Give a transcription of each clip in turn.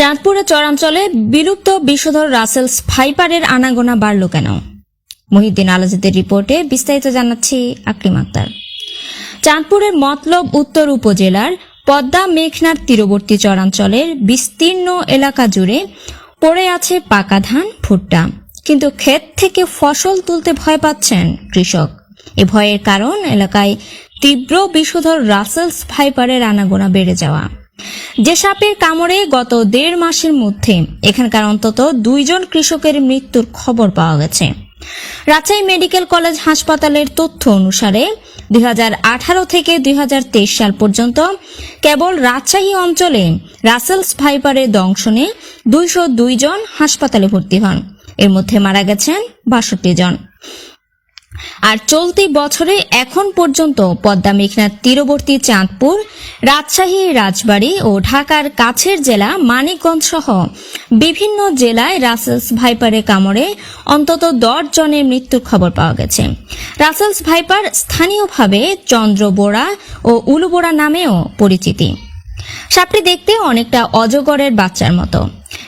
চাঁদপুরের চরাঞ্চলে বিলুপ্ত বিষধর রাসেলস ফাইপারের আনাগোনা বাড়ল কেন? মহিউদ্দিন আলাজিদের রিপোর্টে বিস্তারিত জানাচ্ছি আকলিম আক্তার। চাঁদপুরের মতলব উত্তর উপজেলার পদ্মা মেঘনার তীরবর্তী চরাঞ্চলের বিস্তীর্ণ এলাকা জুড়ে পড়ে আছে পাকা ধান, ভুট্টা। কিন্তু ক্ষেত থেকে ফসল তুলতে ভয় পাচ্ছেন কৃষক। এ ভয়ের কারণ এলাকায় তীব্র বিষধর রাসেলস ফাইপারের আনাগোনা বেড়ে যাওয়া। যে সাপের কামড়ে গত দেড় মাসের মধ্যে এখানকার অন্তত দুইজন কৃষকের মৃত্যুর খবর পাওয়া গেছে। রাজশাহী মেডিকেল কলেজ হাসপাতালের তথ্য অনুসারে দুই হাজার আঠারো থেকে দুই হাজার তেইশ সাল পর্যন্ত কেবল রাজশাহী অঞ্চলে রাসেলস ফাইবারের দংশনে দুইশ দুই জন হাসপাতালে ভর্তি হন। এর মধ্যে মারা গেছেন বাষট্টি জন। আর চলতি বছরে এখন পর্যন্ত পদ্মা মেঘনার তীরবর্তী চাঁদপুর, রাজশাহী, রাজবাড়ী ও ঢাকার কাছের জেলা মানিকগঞ্জ সহ বিভিন্ন জেলায় রাসেলস ভাইপারের কামড়ে অন্তত দশ জনের মৃত্যুর খবর পাওয়া গেছে। রাসেলস ভাইপার স্থানীয়ভাবে চন্দ্রবোড়া ও উলুবোড়া নামেও পরিচিতি। সাপটি দেখতে অনেকটা অজগরের বাচ্চার মতো।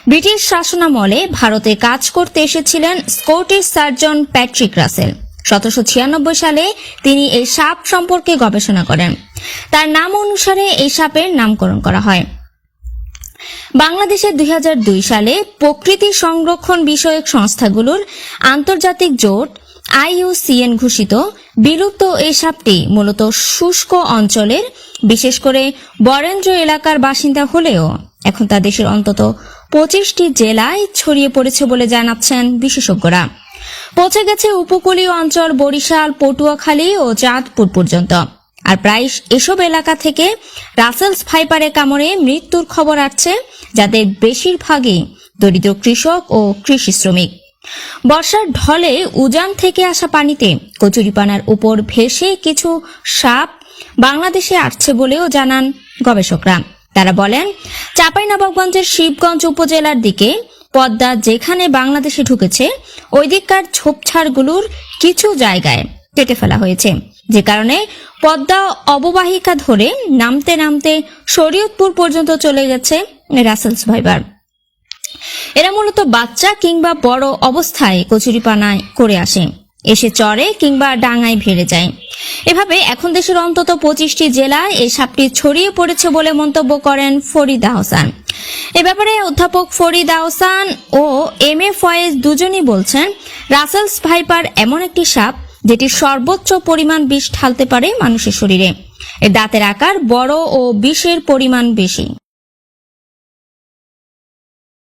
ব্রিটিশ শাসনামলে ভারতে কাজ করতে এসেছিলেন স্কটিশ সার্জন প্যাট্রিক রাসেল। সতেরোশো ছিয়ানব্বই সালে তিনি এই সাপ সম্পর্কে গবেষণা করেন। তার নাম অনুসারে এই সাপের নামকরণ করা হয়। বাংলাদেশে দুই হাজার দুই সালে প্রকৃতি সংরক্ষণ বিষয়ক সংস্থাগুলোর আন্তর্জাতিক জোট আইইউসিএন ঘোষিত বিলুপ্ত এই সাপটি মূলত শুষ্ক অঞ্চলের, বিশেষ করে বরেন্দ্র এলাকার বাসিন্দা হলেও এখন তা দেশের অন্তত পঁচিশটি জেলায় ছড়িয়ে পড়েছে বলে জানাচ্ছেন বিশেষজ্ঞরা। পৌঁছে গেছে উপকূলীয় অঞ্চল বরিশাল, পটুয়াখালী ও চাঁদপুর পর্যন্ত। আর প্রায় এসব এলাকা থেকে রাসেলস ফাইবারের কামড়ে মৃত্যুর খবর আসছে, যাদের বেশিরভাগই দরিদ্র কৃষক ও কৃষি শ্রমিক। বর্ষার ঢলে উজান থেকে আসা পানিতে কচুরিপানার উপর ভেসে কিছু সাপ বাংলাদেশে আসছে বলেও জানান গবেষকরা। তারা বলেন, চাঁপাইনবাবগঞ্জের শিবগঞ্জ উপজেলার দিকে পদ্মা যেখানে বাংলাদেশে ঢুকেছে ওই দিককার ঝোপঝাড়গুলোর কিছু জায়গায় কেটে ফেলা হয়েছে। যে কারণে পদ্মা অববাহিকা ধরে নামতে নামতে শরীয়তপুর পর্যন্ত চলে গেছে রাসেলস ভাইবার এরা মূলত বাচ্চা কিংবা বড় অবস্থায় কচুরিপানায় করে আসে। এসে চরে কিংবা ডাঙায় ভেড়ে যায়। এভাবে এখন দেশের অন্তত পঁচিশটি জেলায় এই সাপটি ছড়িয়ে পড়েছে বলে মন্তব্য করেন ফরিদ আহসান এ ব্যাপারে অধ্যাপক ফরিদ আহসান ও এম এ ফয়েজ দুজনই বলছেন, রাসেলস ভাইপার এমন একটি সাপ যেটি সর্বোচ্চ পরিমাণ বিষ ঢালতে পারে মানুষের শরীরে। এর দাঁতের আকার বড় ও বিষের পরিমাণ বেশি।